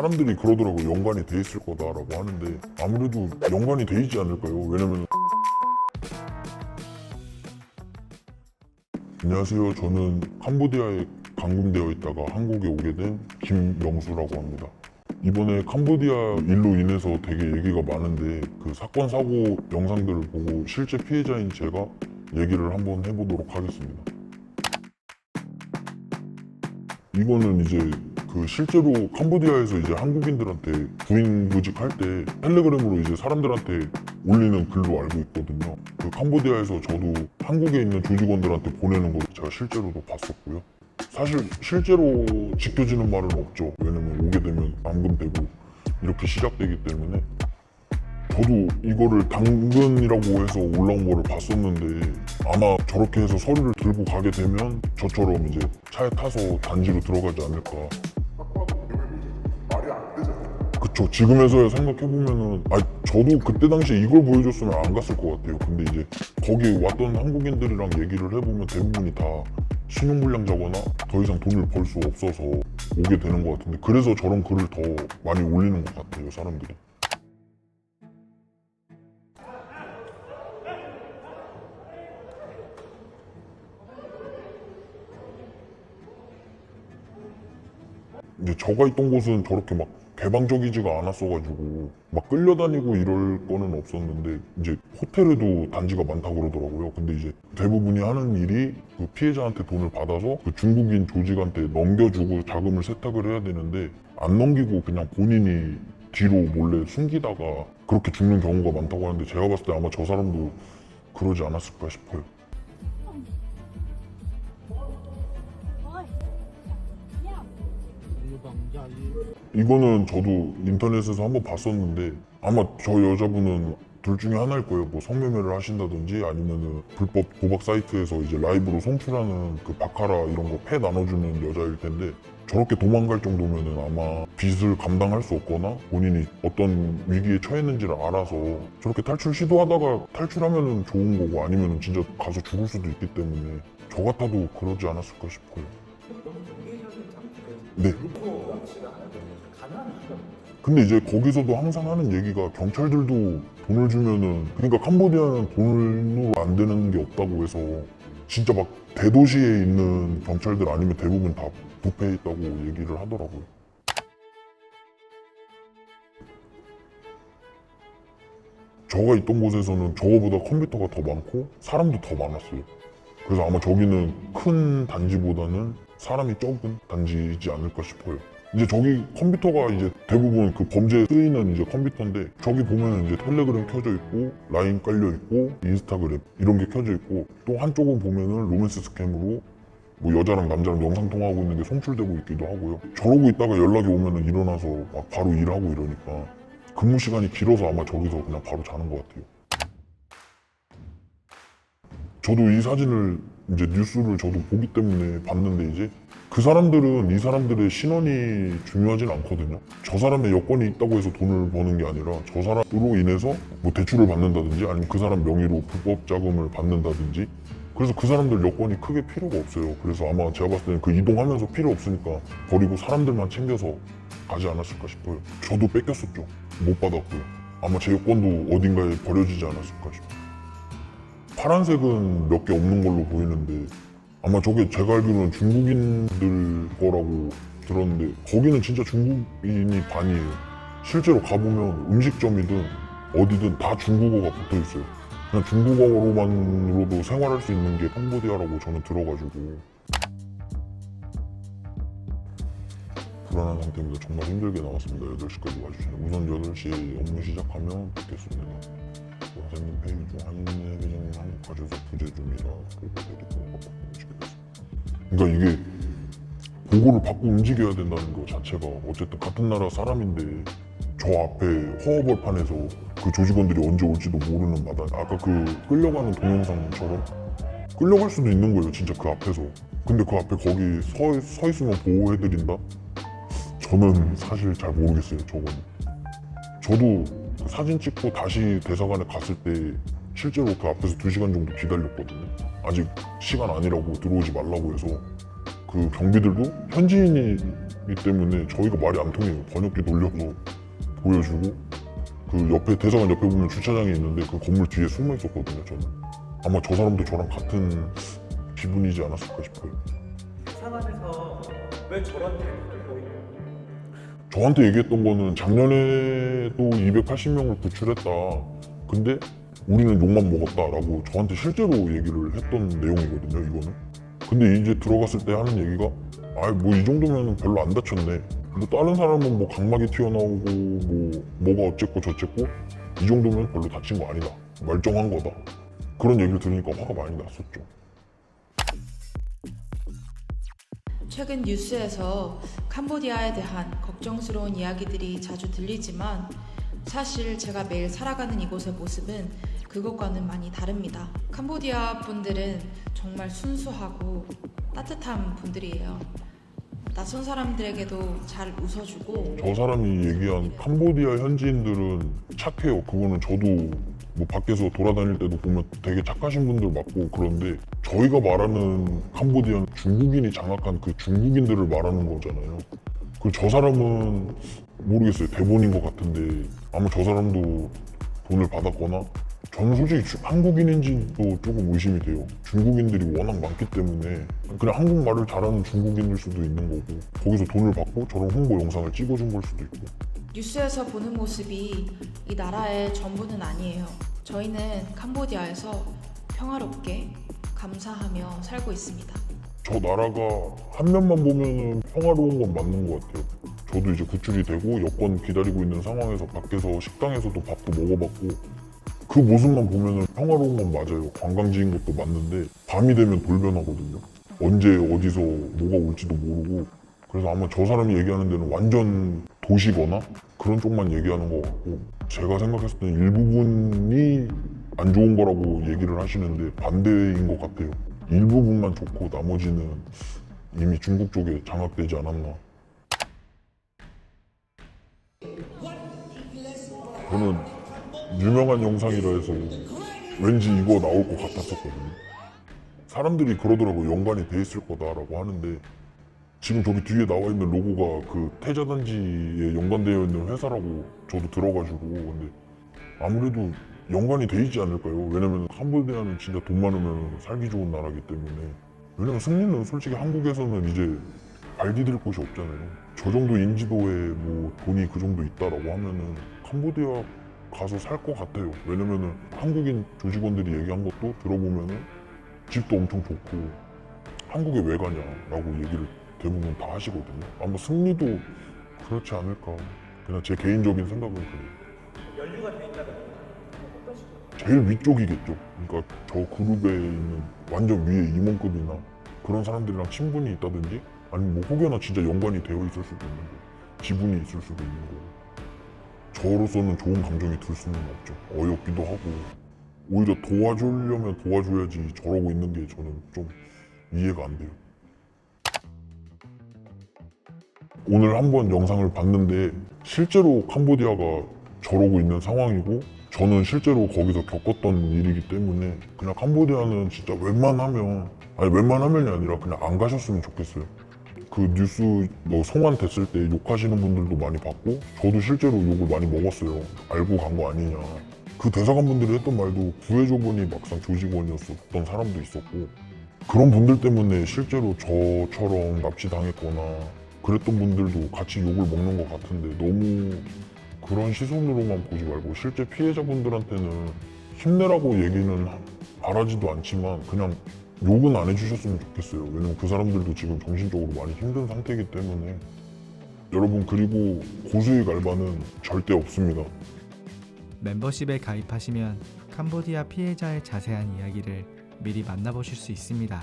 사람들이 그러더라고요. 연관이 돼 있을 거다라고 하는데 아무래도 연관이 돼 있지 않을까요? 왜냐면 안녕하세요. 저는 캄보디아에 감금되어 있다가 한국에 오게 된 김명수라고 합니다. 이번에 캄보디아 일로 인해서 되게 얘기가 많은데 그 사건 사고 영상들을 보고 실제 피해자인 제가 얘기를 한번 해보도록 하겠습니다. 이거는 이제 그 실제로 캄보디아에서 이제 한국인들한테 구인 구직 할 때 텔레그램으로 이제 사람들한테 올리는 글로 알고 있거든요. 그 캄보디아에서 저도 한국에 있는 조직원들한테 보내는 거 제가 실제로도 봤었고요. 사실 실제로 지켜지는 말은 없죠. 왜냐면 오게 되면 감금되고 이렇게 시작되기 때문에 저도 이거를 당근이라고 해서 올라온 거를 봤었는데 아마 저렇게 해서 서류를 들고 가게 되면 저처럼 이제 차에 타서 단지로 들어가지 않을까. 그쵸. 지금에서야 생각해보면은, 아 저도 그때 당시에 이걸 보여줬으면 안 갔을 것 같아요. 근데 이제 거기 왔던 한국인들이랑 얘기를 해보면 대부분이 다 신용불량자거나 더 이상 돈을 벌 수 없어서 오게 되는 것 같은데 그래서 저런 글을 더 많이 올리는 것 같아요, 사람들이. 이제 저가 있던 곳은 저렇게 막 개방적이지가 않았어가지고 막 끌려다니고 이럴 거는 없었는데 이제 호텔에도 단지가 많다고 그러더라고요. 근데 이제 대부분이 하는 일이 그 피해자한테 돈을 받아서 그 중국인 조직한테 넘겨주고 자금을 세탁을 해야 되는데 안 넘기고 그냥 본인이 뒤로 몰래 숨기다가 그렇게 죽는 경우가 많다고 하는데 제가 봤을 때 아마 저 사람도 그러지 않았을까 싶어요. 이거는 저도 인터넷에서 한번 봤었는데 아마 저 여자분은 둘 중에 하나일 거예요. 뭐 성매매를 하신다든지 아니면은 불법 도박 사이트에서 이제 라이브로 송출하는 그 바카라 이런 거 패 나눠주는 여자일 텐데 저렇게 도망갈 정도면은 아마 빚을 감당할 수 없거나 본인이 어떤 위기에 처했는지를 알아서 저렇게 탈출 시도하다가 탈출하면은 좋은 거고 아니면은 진짜 가서 죽을 수도 있기 때문에 저 같아도 그러지 않았을까 싶어요. 네. 근데 이제 거기서도 항상 하는 얘기가 경찰들도 돈을 주면은 그러니까 캄보디아는 돈으로 안 되는 게 없다고 해서 진짜 막 대도시에 있는 경찰들 아니면 대부분 다 부패해 있다고 얘기를 하더라고요. 저가 있던 곳에서는 저거보다 컴퓨터가 더 많고 사람도 더 많았어요. 그래서 아마 저기는 큰 단지보다는 사람이 적은 단지이지 않을까 싶어요. 이제 저기 컴퓨터가 이제 대부분 그 범죄에 쓰이는 이제 컴퓨터인데 저기 보면 이제 텔레그램 켜져 있고 라인 깔려 있고 인스타그램 이런 게 켜져 있고 또 한쪽은 보면은 로맨스 스캠으로 뭐 여자랑 남자랑 영상 통화하고 있는 게 송출되고 있기도 하고요. 저러고 있다가 연락이 오면은 일어나서 막 바로 일하고 이러니까 근무 시간이 길어서 아마 저기서 그냥 바로 자는 것 같아요. 저도 이 사진을 이제 뉴스를 저도 보기 때문에 봤는데 이제 그 사람들은 이 사람들의 신원이 중요하진 않거든요. 저 사람의 여권이 있다고 해서 돈을 버는 게 아니라 저 사람으로 인해서 뭐 대출을 받는다든지 아니면 그 사람 명의로 불법 자금을 받는다든지 그래서 그 사람들 여권이 크게 필요가 없어요. 그래서 아마 제가 봤을 때는 그 이동하면서 필요 없으니까 버리고 사람들만 챙겨서 가지 않았을까 싶어요. 저도 뺏겼었죠. 못 받았고요. 아마 제 여권도 어딘가에 버려지지 않았을까 싶어요. 파란색은 몇 개 없는 걸로 보이는데 아마 저게 제가 알기로는 중국인들 거라고 들었는데 거기는 진짜 중국인이 반이에요. 실제로 가보면 음식점이든 어디든 다 중국어가 붙어 있어요. 그냥 중국어로만으로도 생활할 수 있는 게 캄보디아라고 저는 들어가지고 불안한 상태입니다. 정말 힘들게 나왔습니다. 8시까지 와주시네. 우선 8시에 업무 시작하면 뵙겠습니다. 선생님 회의 중 한인의 회장님 한국 가셔서 부재 중이라 그리고 데리고 움직이겠습니다. 그러니까 이게 보고를 받고 움직여야 된다는 것 자체가 어쨌든 같은 나라 사람인데 저 앞에 허허벌판에서 그 조직원들이 언제 올지도 모르는 마당 아까 그 끌려가는 동영상처럼 끌려갈 수도 있는 거예요 진짜 그 앞에서 근데 그 앞에 거기 서, 서 있으면 보호해드린다? 저는 사실 잘 모르겠어요 저건 저도 그 사진 찍고 다시 대사관에 갔을 때 실제로 그 앞에서 두 시간 정도 기다렸거든요. 아직 시간 아니라고 들어오지 말라고 해서 그 경비들도 현지인이 이기 때문에 저희가 말이 안 통해요. 번역기 돌려서 보여주고 그 옆에 대사관 옆에 보면 주차장이 있는데 그 건물 뒤에 숨어 있었거든요. 저는 아마 저 사람도 저랑 같은 기분이지 않았을까 싶어요. 상황에서 왜 저런 태도를 보이는 저한테 얘기했던 거는 작년에도 280명을 구출했다. 근데 우리는 욕만 먹었다라고 저한테 실제로 얘기를 했던 내용이거든요, 이거는. 근데 이제 들어갔을 때 하는 얘기가 아, 뭐 이 정도면 별로 안 다쳤네. 뭐 다른 사람은 뭐 각막이 튀어나오고 뭐 뭐가 어쨌고 저쨌고 이 정도면 별로 다친 거 아니다. 멀쩡한 거다. 그런 얘기를 들으니까 화가 많이 났었죠. 최근 뉴스에서 캄보디아에 대한 걱정스러운 이야기들이 자주 들리지만 사실 제가 매일 살아가는 이곳의 모습은 그것과는 많이 다릅니다. 캄보디아 분들은 정말 순수하고 따뜻한 분들이에요. 낯선 사람들에게도 잘 웃어주고 저 사람이 얘기한 캄보디아 현지인들은 착해요. 그거는 저도 뭐 밖에서 돌아다닐 때도 보면 되게 착하신 분들 맞고 그런데 저희가 말하는 캄보디아는 중국인이 장악한 그 중국인들을 말하는 거잖아요. 그 저 사람은 모르겠어요. 대본인 것 같은데 아마 저 사람도 돈을 받았거나 저는 솔직히 주- 한국인인지도 조금 의심이 돼요. 중국인들이 워낙 많기 때문에 그냥 한국말을 잘하는 중국인일 수도 있는 거고 거기서 돈을 받고 저런 홍보 영상을 찍어준 걸 수도 있고 뉴스에서 보는 모습이 이 나라의 전부는 아니에요. 저희는 캄보디아에서 평화롭게 감사하며 살고 있습니다. 저 나라가 한 면만 보면은 평화로운 건 맞는 것 같아요. 저도 이제 구출이 되고 여권 기다리고 있는 상황에서 밖에서 식당에서도 밥도 먹어봤고 그 모습만 보면은 평화로운 건 맞아요. 관광지인 것도 맞는데 밤이 되면 돌변하거든요. 언제 어디서 뭐가 올지도 모르고 그래서 아마 저 사람이 얘기하는 데는 완전 도시거나 그런 쪽만 얘기하는 것 같고 제가 생각했을 때는 일부분이 안 좋은 거라고 얘기를 하시는데 반대인 것 같아요. 일부분만 좋고 나머지는 이미 중국 쪽에 장악되지 않았나. 저는 유명한 영상이라 해서 왠지 이거 나올 것 같았었거든요. 사람들이 그러더라고 연관이 돼 있을 거다라고 하는데 지금 저기 뒤에 나와 있는 로고가 그 태자단지에 연관되어 있는 회사라고 저도 들어가지고 근데 아무래도 연관이 돼 있지 않을까요? 왜냐면 캄보디아는 진짜 돈 많으면 살기 좋은 나라기 때문에 왜냐면 승리는 솔직히 한국에서는 이제 발 디딜 곳이 없잖아요. 저 정도 인지도에 뭐 돈이 그 정도 있다라고 하면은 캄보디아 가서 살 것 같아요. 왜냐면은 한국인 조직원들이 얘기한 것도 들어보면은 집도 엄청 좋고 한국에 왜 가냐라고 얘기를 대부분 다 하시거든요. 아마 승리도 그렇지 않을까. 그냥 제 개인적인 생각은 그래요. 연류가 돼 있다면 어떠실까요? 제일 위쪽이겠죠. 그러니까 저 그룹에 있는 완전 위에 임원급이나 그런 사람들이랑 친분이 있다든지 아니면 뭐 혹여나 진짜 연관이 되어 있을 수도 있는 거, 지분이 있을 수도 있는 거. 저로서는 좋은 감정이 들 수는 없죠. 어이없기도 하고 오히려 도와주려면 도와줘야지 저러고 있는 게 저는 좀 이해가 안 돼요. 오늘 한번 영상을 봤는데 실제로 캄보디아가 저러고 있는 상황이고 저는 실제로 거기서 겪었던 일이기 때문에 그냥 캄보디아는 진짜 웬만하면 아니 웬만하면이 아니라 그냥 안 가셨으면 좋겠어요. 그 뉴스 뭐 송환 됐을 때 욕하시는 분들도 많이 봤고 저도 실제로 욕을 많이 먹었어요. 알고 간 거 아니냐. 그 대사관 분들이 했던 말도 구해줘보니 막상 조직원이었었던 사람도 있었고 그런 분들 때문에 실제로 저처럼 납치당했거나 그랬던 분들도 같이 욕을 먹는 것 같은데 너무 그런 시선으로만 보지 말고 실제 피해자분들한테는 힘내라고 얘기는 하- 바라지도 않지만 그냥 욕은 안 해주셨으면 좋겠어요. 왜냐면 그 사람들도 지금 정신적으로 많이 힘든 상태이기 때문에 여러분 그리고 고수익 알바는 절대 없습니다. 멤버십에 가입하시면 캄보디아 피해자의 자세한 이야기를 미리 만나보실 수 있습니다.